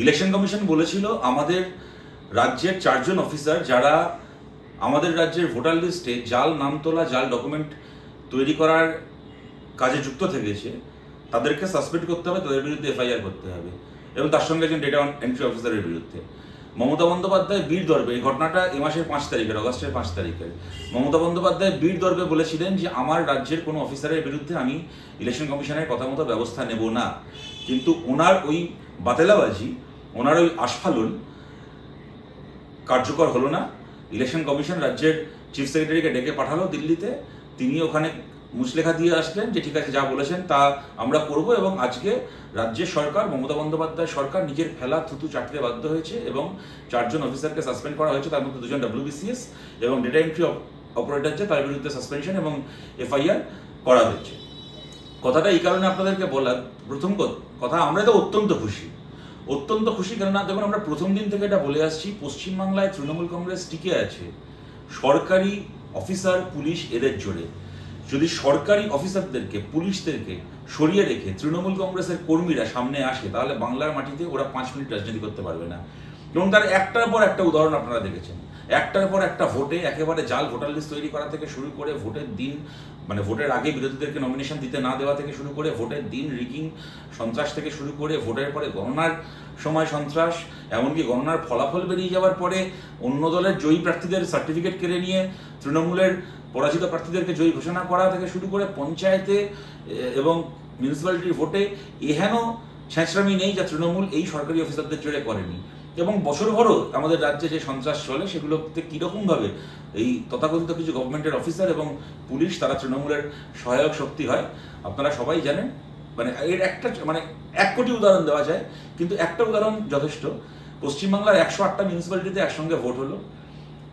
Election commission বলেছিল আমাদের রাজ্যের চারজন অফিসার যারা আমাদের রাজ্যের ভোটার লিস্টে জাল নাম তোলা, জাল ডকুমেন্ট তৈরি করার কাজে যুক্ত থেকেছে, তাদেরকে সাসপেন্ড করতে হবে, তাদের বিরুদ্ধে এফআইআর করতে হবে এবং তার সঙ্গে একজন ডেটা এন্ট্রি অফিসারের বিরুদ্ধে। মমতা বন্দ্যোপাধ্যায় বীর দর্বে, এই ঘটনাটা এ মাসের পাঁচ তারিখের, অগস্টের পাঁচ তারিখের। মমতা বন্দ্যোপাধ্যায় বীর দর্বে বলেছিলেন যে, আমার রাজ্যের কোনো অফিসারের বিরুদ্ধে আমি ইলেকশন কমিশনের কথা মতো ব্যবস্থা নেব না। কিন্তু ওনার ওই বাতেলাবাজি ওনার ওই আস্ফালন কার্যকর হলো না। ইলেকশন কমিশন রাজ্যের চিফ সেক্রেটারিকে ডেকে পাঠালো দিল্লিতে। তিনি ওখানে মুচলেখা দিয়ে আসলেন যে, ঠিক আছে, যা বলেছেন তা আমরা করব এবং আজকে রাজ্যের সরকার, মমতা বন্দ্যোপাধ্যায় সরকার নিজের ফেলা থুতু চাটতে বাধ্য হয়েছে এবং চারজন অফিসারকে সাসপেন্ড করা হয়েছে, তার মধ্যে দুজন ডাব্লিউবিসিএস এবং ডেটা এন্ট্রি অপারেটর যে, তার বিরুদ্ধে সাসপেনশন এবং এফআইআর করা হয়েছে। কথাটা এই কারণে আপনাদেরকে বলার প্রথম কথা আমরা তো অত্যন্ত খুশি। অত্যন্ত খুশি কেননা, দেখুন, আমরা প্রথম দিন থেকে এটা বলে আসছি, পশ্চিমবাংলায় তৃণমূল কংগ্রেস টিকে আছে। সরকারি অফিসার, পুলিশ এদের জোরে। যদি সরকারি অফিসারদেরকে, পুলিশদেরকে সরিয়ে রেখে তৃণমূল কংগ্রেসের কর্মীরা সামনে আসে, তাহলে বাংলার মাটিতে ওরা পাঁচ মিনিট রাজনীতি করতে পারবে না। এবং তার একটার পর একটা উদাহরণ আপনারা দেখেছেন। একটার পর একটা ভোটে একেবারে জাল ভোটার লিস্ট তৈরি করা থেকে শুরু করে ভোটের দিন মানে ভোটের আগে বিরোধীদেরকে নমিনেশন দিতে না দেওয়া থেকে শুরু করে ভোটের দিন রিগিং সন্ত্রাস থেকে শুরু করে ভোটের পরে গণনার সময় সন্ত্রাস, এমনকি গণনার ফলাফল বেরিয়ে যাওয়ার পরে অন্য দলের জয়ী প্রার্থীদের সার্টিফিকেট কেড়ে নিয়ে তৃণমূলের পরাজিত প্রার্থীদেরকে জয়ী ঘোষণা করা থেকে শুরু করে পঞ্চায়েতে এবং মিউনিসিপ্যালিটির ভোটে এহেন ছেঁচড়ামি নেই যা তৃণমূল এই সরকারি অফিসারদের জোরে করেনি। এবং বছরভরও আমাদের রাজ্যে যে সন্ত্রাস চলে, সেগুলোতে কীরকমভাবে এই তথাকথিত কিছু গভর্নমেন্টের অফিসার এবং পুলিশ, তারা তৃণমূলের সহায়ক শক্তি হয়, আপনারা সবাই জানেন। মানে এর একটা মানে এক কোটি উদাহরণ দেওয়া যায়, কিন্তু একটা উদাহরণ যথেষ্ট। পশ্চিমবাংলার একশো আটটা মিউনিসিপ্যালিটিতে একসঙ্গে ভোট হলো।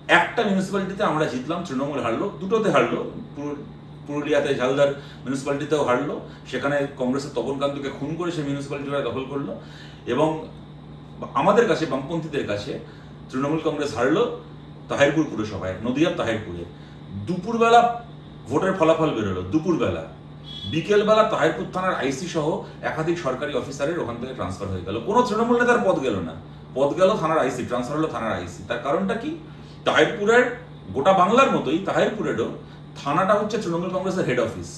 একটা মিউনিসিপ্যালিটিতে আমরা জিতলাম, তৃণমূল হারলো, দুটোতে হারলো। পুরুলিয়াতে ঝালদার মিউনিসিপ্যালিটিতেও হারলো। সেখানে কংগ্রেসের তপন কান্তকে খুন করে সেই মিউনিসিপ্যালিটি দখল করল। এবং আমাদের কাছে বামপন্থীদের কাছে তৃণমূল কংগ্রেস হারলো তাহিরপুর পুরসভায়, নদিয়ার তাহিরপুরে। দুপুরবেলা ভোটের ফলাফল বেরোলো, দুপুরবেলা। বিকেলবেলা তাহিরপুর থানার আইসি সহ একাধিক সরকারি অফিসারের ওখান থেকে ট্রান্সফার হয়ে গেল। কোনো তৃণমূল নেতার পদ গেল না। পদ গেল থানার আইসি ট্রান্সফার হলো থানার আইসি। তার কারণটা কি? তাহিরপুরের গোটা বাংলার মতোই তাহিরপুরেরও থানাটা হচ্ছে তৃণমূল কংগ্রেসের হেড অফিস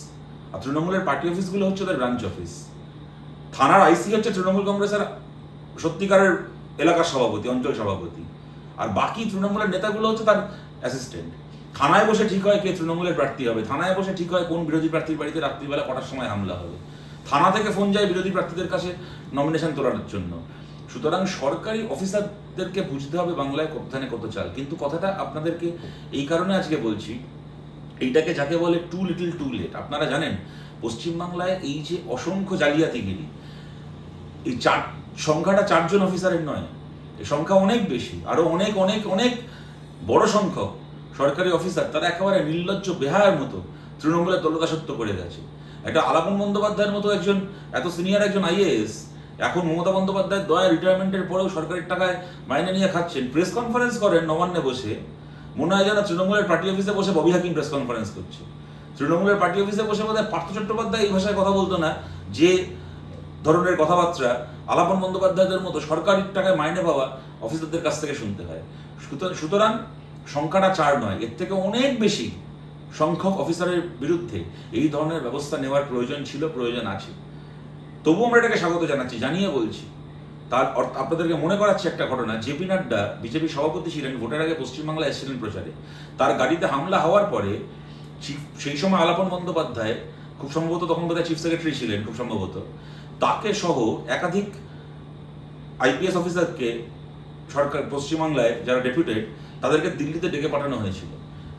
আর তৃণমূলের পার্টি অফিসগুলো হচ্ছে ওদের ব্রাঞ্চ অফিস থানার আইসি হচ্ছে তৃণমূল কংগ্রেসের সত্যিকারের এলাকার সভাপতি, অঞ্চল সভাপতি। আর বাকি তৃণমূলের নেতাগুলো হচ্ছে তার অ্যাসিস্ট্যান্ট থানায় বসে ঠিক হয় কে তৃণমূলের প্রার্থী হবে, থানায় বসে ঠিক হয় কোন বিরোধী প্রার্থীর বাড়িতে রাত্রিবেলা কটার সময় হামলা হবে। থানা থেকে ফোন যায় বিরোধী প্রার্থীদের কাছে নমিনেশন তোলার জন্য। সুতরাং সরকারি অফিসারদেরকে বুঝতে হবে বাংলায় কোথানে কত চাল। কিন্তু কথাটা আপনাদেরকে এই কারণে আজকে বলছি, এইটাকে যাকে বলে টু লিটল টু লেট আপনারা জানেন, পশ্চিমবাংলায় এই যে অসংখ্য জালিয়াতিগিরি, এই চার সংখ্যাটা চারজন অফিসারের নয়। এই সংখ্যা অনেক বেশি আরও অনেক অনেক অনেক বড় সংখ্যক সরকারি অফিসার, তারা একেবারে নির্লজ্জ বেহায়ার মতো তৃণমূলের দলদাসত্ব করে গেছে। একটা আলাপন বন্দ্যোপাধ্যায়ের মতো একজন, এত সিনিয়র একজন আইএএস, এখন মমতা বন্দ্যোপাধ্যায় দয়া রিটায়ারমেন্টের পরেও সরকারের টাকায় মাইনে নিয়ে খাচ্ছেন, প্রেস কনফারেন্স করেন নবান্নে বসে, মনে হয় যেন তৃণমূলের পার্টি অফিসে বসে ববি হাকিম প্রেস কনফারেন্স করছে। তৃণমূলের পার্টি অফিসে বসে বোধহয় পার্থ চট্টোপাধ্যায় এই ভাষায় কথা বলতো না যে ধরনের কথাবার্তা আলাপন বন্দ্যোপাধ্যায়দের মতো সরকারি টাকায় মাইনে পাওয়া অফিসারদের কাছ থেকে শুনতে হয়। সুতরাং- সংখ্যাটা চার নয়, এর থেকে অনেক বেশি সংখ্যক অফিসারের বিরুদ্ধে এই ধরনের ব্যবস্থা নেওয়ার প্রয়োজন ছিল, প্রয়োজন আছে। তবুও আমরা এটাকে স্বাগত জানাচ্ছি, জানিয়ে বলছি, তার অর্থ- আপনাদেরকে মনে করাচ্ছি একটা ঘটনা জেপি নাড্ডা, বিজেপি সভাপতি ছিলেন, ভোটের আগে পশ্চিমবাংলায় এসেছিলেন প্রচারে। তার গাড়িতে হামলা হওয়ার পরে সেই সময় আলাপন বন্দ্যোপাধ্যায়, খুব সম্ভবত তখন বোধহয় চিফ সেক্রেটারি ছিলেন, খুব সম্ভবত তাকে সহ একাধিক আইপিএস অফিসারকে সরকার পশ্চিমবাংলায় যারা ডেপুটেড, তাদেরকে দিল্লিতে ডেকে পাঠানো হয়েছিল।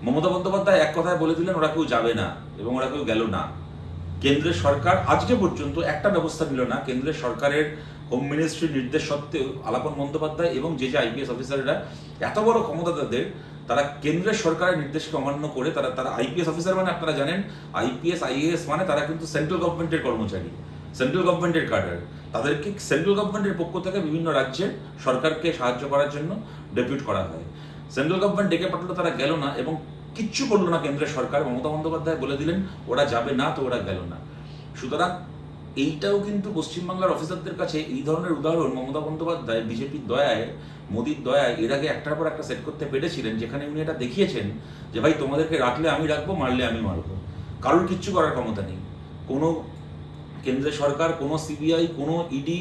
মমতা বন্দ্যোপাধ্যায় এক কথায় বলে দিলেন, ওরা কেউ যাবে না এবং ওরা কেউ গেল না। কেন্দ্রের সরকার আজকে পর্যন্ত একটা ব্যবস্থা নিল না। কেন্দ্রের সরকারের হোম মিনিস্ট্রির নির্দেশ সত্ত্বেও আলাপন বন্দ্যোপাধ্যায় এবং যে যে আইপিএস অফিসাররা এত বড় ক্ষমতা তাদের, তারা কেন্দ্রের সরকারের নির্দেশকে অমান্য করে তারা তারা আইপিএস অফিসার মানে আপনারা জানেন, আইপিএস, আইএএস মানে তারা কিন্তু সেন্ট্রাল গভর্নমেন্টের কর্মচারী। সেন্ট্রাল গভর্নমেন্টের কাডার তাদেরকে সেন্ট্রাল গভর্নমেন্টের পক্ষ থেকে বিভিন্ন রাজ্যের সরকারকে সাহায্য করার জন্য ডেপুট করা হয়। সেন্ট্রাল গভর্নমেন্ট ডেকে পাঠালো, তারা গেল না এবং কিচ্ছু করল না কেন্দ্রের সরকার। মমতা বন্দ্যোপাধ্যায় বলে দিলেন, ওরা যাবে না তো ওরা গেল না। সুতরাং এইটাও কিন্তু পশ্চিমবাংলার অফিসারদের কাছে এই ধরনের উদাহরণ। মমতা বন্দ্যোপাধ্যায়, বিজেপির দয়ায়, মোদীর দয়ায় এর আগে একটার পর একটা সেট করতে পেরেছিলেন, যেখানে উনি এটা দেখিয়েছেন যে, ভাই, তোমাদেরকে রাখলে আমি রাখব, মারলে আমি মারবো। কারোর কিচ্ছু করার ক্ষমতা নেই। কোনো কেন্দ্রের সরকার, কোনো সিবিআই, কোনো ইডি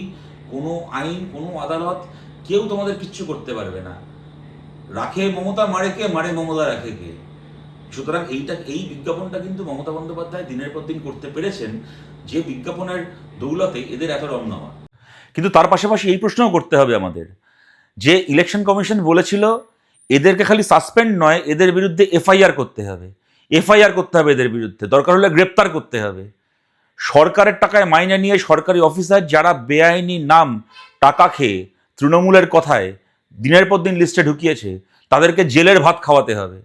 কোনো আইন, কোনো আদালত, কেউ তোমাদের কিচ্ছু করতে পারবে না। রাখে মমতা, মারে কে? মারে মমতা, রাখে কে? সুতরাং এইটা, এই বিজ্ঞাপনটা কিন্তু মমতা বন্দ্যোপাধ্যায় দিনের পর দিন করতে পেরেছেন, যে বিজ্ঞাপনের দৌলতে এদের এত রং নেওয়া। কিন্তু তার পাশাপাশি এই প্রশ্নও করতে হবে আমাদের, যে ইলেকশন কমিশন বলেছিল, এদেরকে খালি সাসপেন্ড নয়, এদের বিরুদ্ধে এফআইআর করতে হবে। এফআইআর করতে হবে এদের বিরুদ্ধে, দরকার হলে গ্রেপ্তার করতে হবে। সরকারের টাকায় মাইনে নিয়ে সরকারি অফিসার যারা বেআইনি নাম টাকা খেয়ে তৃণমূলের কথায় দিনের পর দিন লিস্টে ঢুকিয়েছে, তাদেরকে জেলের ভাত খাওয়াতে হবে।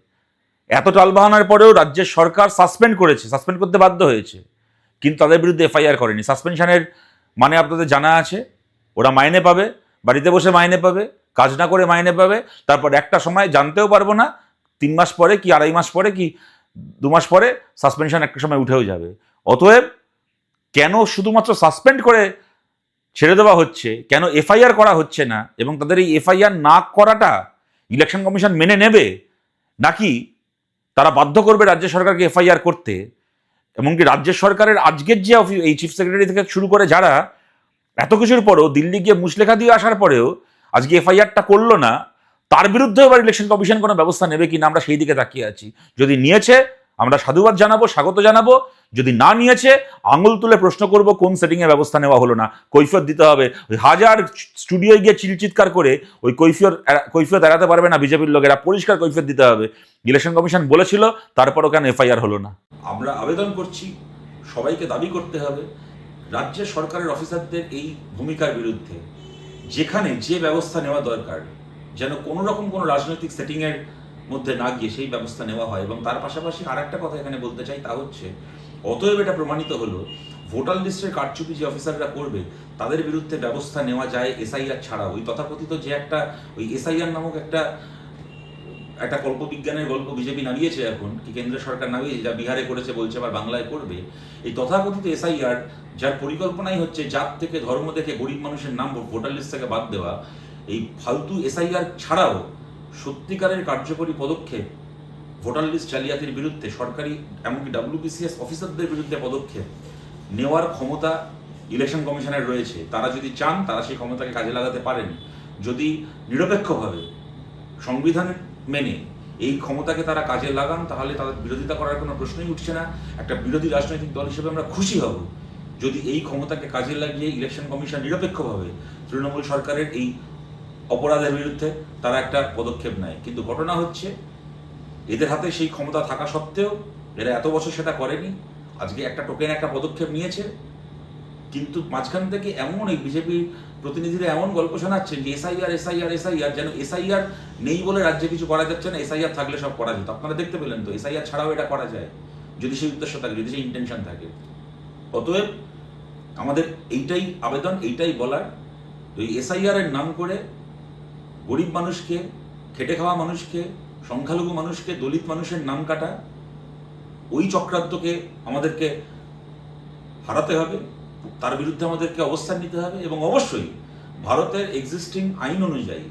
এত টালবাহানার পরেও রাজ্যের সরকার সাসপেন্ড করেছে সাসপেন্ড করতে বাধ্য হয়েছে। কিন্তু তাদের বিরুদ্ধে এফআইআর করেনি। সাসপেনশনের মানে আপনাদের জানা আছে, ওরা মাইনে পাবে, বাড়িতে বসে মাইনে পাবে, কাজ না করে মাইনে পাবে, তারপর একটা সময় জানতেও পারব না, তিন মাস পরে কি, আড়াই মাস পরে কি, দু মাস পরে সাসপেনশন একটা সময় উঠেও যাবে। অতএব কেন শুধুমাত্র সাসপেন্ড করে ছেড়ে দেওয়া হচ্ছে? কেন এফআইআর করা হচ্ছে না? এবং তাদের এই এফআইআর না করাটা ইলেকশন কমিশন মেনে নেবে? নাকি তারা বাধ্য করবে রাজ্য সরকারকে এফআইআর করতে? এমনকি রাজ্য সরকারের আজকের যে অফিস এই চিফ সেক্রেটারি থেকে শুরু করে যারা, এত কিছুর পরেও দিল্লি গিয়ে মুসলেখা দিয়ে আসার পরেও আজকে এফআইআরটা করল না, তার বিরুদ্ধে এবার ইলেকশন কমিশন কোনো ব্যবস্থা নেবে কিনা আমরা সেই দিকে তাকিয়ে আছি। যদি নিয়েছে আমরা সাধুবাদ জানাব, স্বাগত জানাব। যদি না নিয়েছে, আঙুল তুলে প্রশ্ন করব, কোন সেটিংয়ে ব্যবস্থা নেওয়া হলো না। কৈফিয়ত দিতে হবে। ওই হাজার স্টুডিওয় গিয়ে চিলচিৎকার করে ওই কৈফিয়ত কৈফিয়ত এড়াতে পারবে না বিজেপির লোকেরা। পরিষ্কার কৈফিয়ত দিতে হবে। ইলেকশন কমিশন বলেছিল, তারপরও কেন এফআইআর হলো না। আমরা আবেদন করছি, সবাইকে দাবি করতে হবে রাজ্যের সরকারের অফিসারদের এই ভূমিকার বিরুদ্ধে। যেখানে যে ব্যবস্থা নেওয়া দরকার, যেন কোনো রকম কোনো রাজনৈতিক সেটিংয়ের মধ্যে না গিয়ে সেই ব্যবস্থা নেওয়া হয়। এবং তার পাশাপাশি আর একটা কথা এখানে বলতে চাই, তা হচ্ছে, অতএব এটা প্রমাণিত হলো, ভোটার লিস্টের কারচুপি যে অফিসাররা করবে, তাদের বিরুদ্ধে ব্যবস্থা নেওয়া যায় এসআইআর ছাড়া ওই তথাকথিত যে একটা, ওই এসআইআর নামক একটা একটা কল্পবিজ্ঞানের গল্প বিজেপি নামিয়েছে এখন, কি কেন্দ্র সরকার নামিয়েছে, যা বিহারে করেছে, বলছে আবার বাংলায় করবে, এই তথাকথিত এসআইআর, যার পরিকল্পনাই হচ্ছে জাত থেকে ধর্ম থেকে গরিব মানুষের নাম ভোটার লিস্ট থেকে বাদ দেওয়া, এই ফালতু এসআইআর ছাড়াও সত্যিকারের কার্যকরী পদক্ষেপ ভোটার লিস্ট জালিয়াতির বিরুদ্ধে সরকারি এমনকি ডাব্লিউবিসিএস অফিসারদের বিরুদ্ধে পদক্ষেপ নেওয়ার ক্ষমতা ইলেকশন কমিশনের রয়েছে। তারা যদি চান, তারা সেই ক্ষমতাকে কাজে লাগাতে পারেন। যদি নিরপেক্ষভাবে সংবিধান মেনে এই ক্ষমতাকে তারা কাজে লাগান, তাহলে তাদের বিরোধিতা করার কোনো প্রশ্নই উঠছে না। একটা বিরোধী রাজনৈতিক দল হিসেবে আমরা খুশি হব। যদি এই ক্ষমতাকে কাজে লাগিয়ে ইলেকশন কমিশন নিরপেক্ষভাবে তৃণমূল সরকারের এই অপরাধের বিরুদ্ধে তারা একটা পদক্ষেপ নেয়। কিন্তু ঘটনা হচ্ছে, এদের হাতে সেই ক্ষমতা থাকা সত্ত্বেও এরা এত বছর সেটা করেনি। আজকে একটা টোকেন একটা পদক্ষেপ নিয়েছে। কিন্তু মাঝখান থেকে এমন এই বিজেপির প্রতিনিধিরা এমন গল্প শোনাচ্ছেন যে এসআইআর এসআইআর এসআইআর, যেন এসআইআর নেই বলে রাজ্যে কিছু করা যাচ্ছে না, এসআইআর থাকলে সব করা যেত। আপনারা দেখতে পেলেন তো, এসআইআর ছাড়াও এটা করা যায়, যদি সেই উদ্দেশ্য থাকে, যদি সেই ইন্টেনশন থাকে। অতএব আমাদের এইটাই আবেদন, এইটাই বলার ওই এসআইআর এর নাম করে গরিব মানুষকে, খেটে খাওয়া মানুষকে, সংখ্যালঘু মানুষকে, দলিত মানুষের নাম কাটা, ওই চক্রান্তকে আমাদেরকে হারাতে হবে, তার বিরুদ্ধে আমাদেরকে অবস্থান নিতে হবে এবং অবশ্যই ভারতের এক্সিস্টিং আইন অনুযায়ী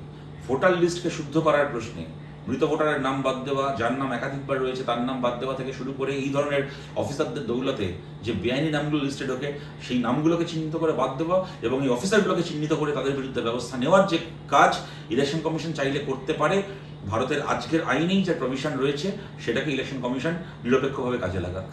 ভোটার লিস্টকে শুদ্ধ করার প্রশ্নে মৃত ভোটারের নাম বাদ দেওয়া, যার নাম একাধিকবার রয়েছে, তার নাম বাদ দেওয়া থেকে শুরু করে এই ধরনের অফিসারদের দৌলতে যে বেআইনি নামগুলো লিস্টেড ওকে, সেই নামগুলোকে চিহ্নিত করে বাদ দেওয়া এবং এই অফিসারগুলোকে চিহ্নিত করে তাদের বিরুদ্ধে ব্যবস্থা নেওয়ার যে কাজ ইলেকশন কমিশন চাইলে করতে পারে, ভারতের আজকের আইনেই যে প্রভিশন রয়েছে, সেটাকে ইলেকশন কমিশন নিরপেক্ষভাবে কাজে লাগাক।